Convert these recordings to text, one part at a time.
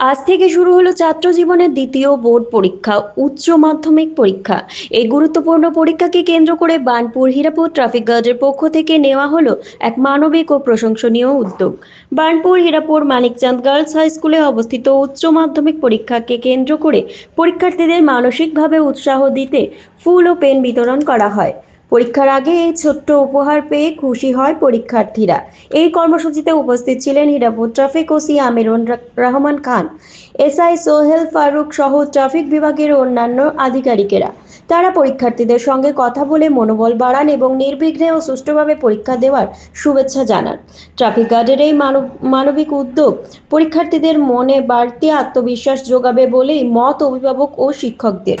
আজ থেকে শুরু হলো ছাত্র জীবনের দ্বিতীয় বোর্ড পরীক্ষা, উচ্চ মাধ্যমিক পরীক্ষা। এই গুরুত্বপূর্ণ পরীক্ষাকে কেন্দ্র করে বার্নপুর, হীরাপুর ট্রাফিক গার্ডের পক্ষ থেকে নেওয়া হলো এক মানবিক ও প্রশংসনীয় উদ্যোগ। বার্নপুর, হীরাপুর মানিকচাঁদ গার্লস হাই স্কুলে অবস্থিত উচ্চ মাধ্যমিক পরীক্ষাকে কেন্দ্র করে পরীক্ষার্থীদের মানসিকভাবে উৎসাহ দিতে ফুল ও পেন বিতরণ করা হয়। পরীক্ষার আগে এই ছোট্ট উপহার পেয়ে খুশি হয় পরীক্ষার্থীরা। এই কর্মসূচিতে উপস্থিত ছিলেন Hirapur traffic OC Amirun Rahman Khan, SI Sohel Faruk সহ ট্রাফিক বিভাগের অন্যান্য আধিকারিকেরা। তারা পরীক্ষার্থীদের সঙ্গে কথা বলে মনোবল বাড়ান এবং নির্বিঘ্নে ও সুষ্ঠুভাবে পরীক্ষা দেওয়ার শুভেচ্ছা জানান। ট্রাফিক গার্ডের এই মানব মানবিক উদ্যোগ পরীক্ষার্থীদের মনে বাড়তি আত্মবিশ্বাস যোগাবে বলেই মত অভিভাবক ও শিক্ষকদের।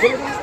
சொல்லுங்க